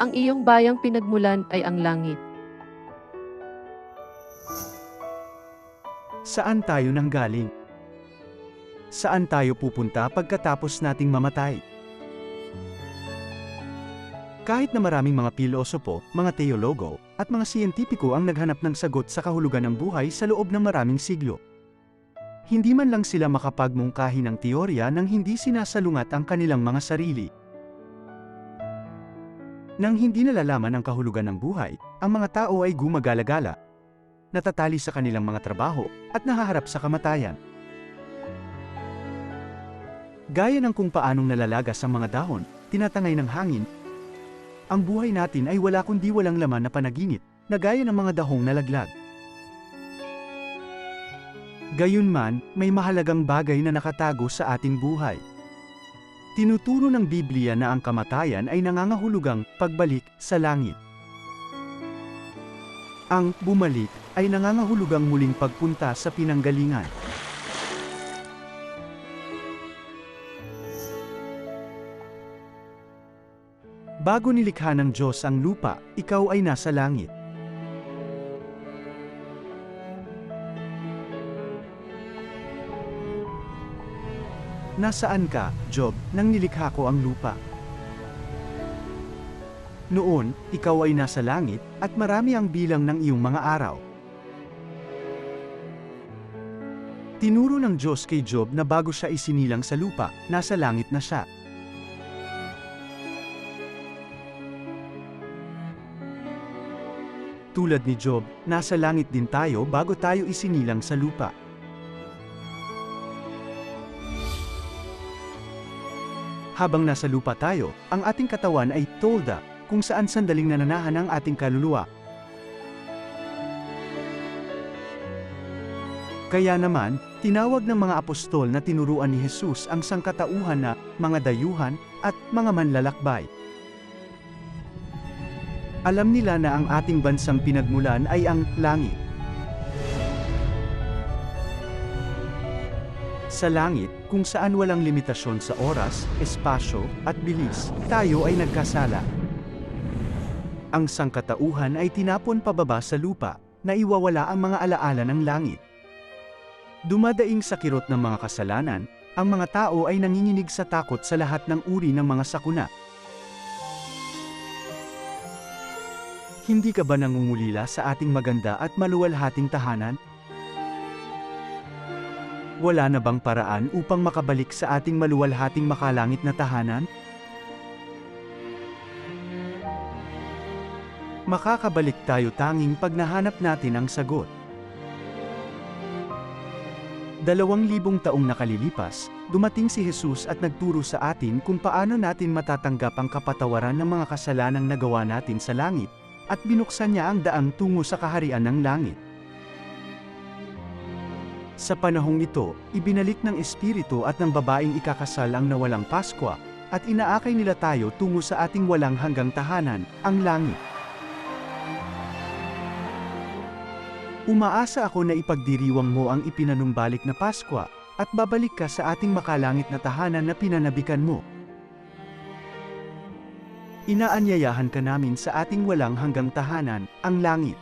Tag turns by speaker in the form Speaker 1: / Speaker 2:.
Speaker 1: Ang iyong bayang pinagmulan ay ang langit.
Speaker 2: Saan tayo nanggaling? Saan tayo pupunta pagkatapos nating mamatay? Kahit na maraming mga pilosopo, mga teologo, at mga siyentipiko ang naghanap ng sagot sa kahulugan ng buhay sa loob ng maraming siglo. Hindi man lang sila makapagmungkahi ng teorya nang hindi sinasalungat ang kanilang mga sarili. Nang hindi nalalaman ang kahulugan ng buhay, ang mga tao ay gumagala-gala, natatali sa kanilang mga trabaho, at nahaharap sa kamatayan. Gaya ng kung paanong nalalagas ang mga dahon, tinatangay ng hangin, ang buhay natin ay wala kundi walang laman na panaginip, na gaya ng mga dahong nalaglag. Gayunman, may mahalagang bagay na nakatago sa ating buhay. Tinuturo ng Biblia na ang kamatayan ay nangangahulugang pagbalik sa langit. Ang bumalik ay nangangahulugang muling pagpunta sa pinanggalingan. Bago nilikha ng Diyos ang lupa, ikaw ay nasa langit. Nasaan ka, Job, nang nilikha ko ang lupa? Noon, ikaw ay nasa langit, at marami ang bilang ng iyong mga araw. Tinuro ng Diyos kay Job na bago siya isinilang sa lupa, nasa langit na siya. Tulad ni Job, nasa langit din tayo bago tayo isinilang sa lupa. Habang nasa lupa tayo, ang ating katawan ay tolda, kung saan sandaling nananahan ang ating kaluluwa. Kaya naman, tinawag ng mga apostol na tinuruan ni Jesus ang sangkatauhan na mga dayuhan at mga manlalakbay. Alam nila na ang ating bansang pinagmulan ay ang langit. Sa langit, kung saan walang limitasyon sa oras, espasyo, at bilis, tayo ay nagkasala. Ang sangkatauhan ay tinapon pababa sa lupa, na iwawala ang mga alaala ng langit. Dumadaing sa kirot ng mga kasalanan, ang mga tao ay nanginginig sa takot sa lahat ng uri ng mga sakuna. Hindi ka ba nangungulila sa ating maganda at maluwalhating tahanan? Wala na bang paraan upang makabalik sa ating maluwalhating makalangit na tahanan? Makakabalik tayo tanging pag nahanap natin ang sagot. Dalawang libong taong nakalilipas, dumating si Jesus at nagturo sa atin kung paano natin matatanggap ang kapatawaran ng mga kasalanang nagawa natin sa langit, at binuksan niya ang daang tungo sa kaharian ng langit. Sa panahong ito, ibinalik ng Espiritu at ng babaeng ikakasal ang nawalang Paskwa, at inaakay nila tayo tungo sa ating walang hanggang tahanan, ang langit. Umaasa ako na ipagdiriwang mo ang ipinanumbalik na Paskwa, at babalik ka sa ating makalangit na tahanan na pinanabikan mo. Inaanyayahan ka namin sa ating walang hanggang tahanan, ang langit.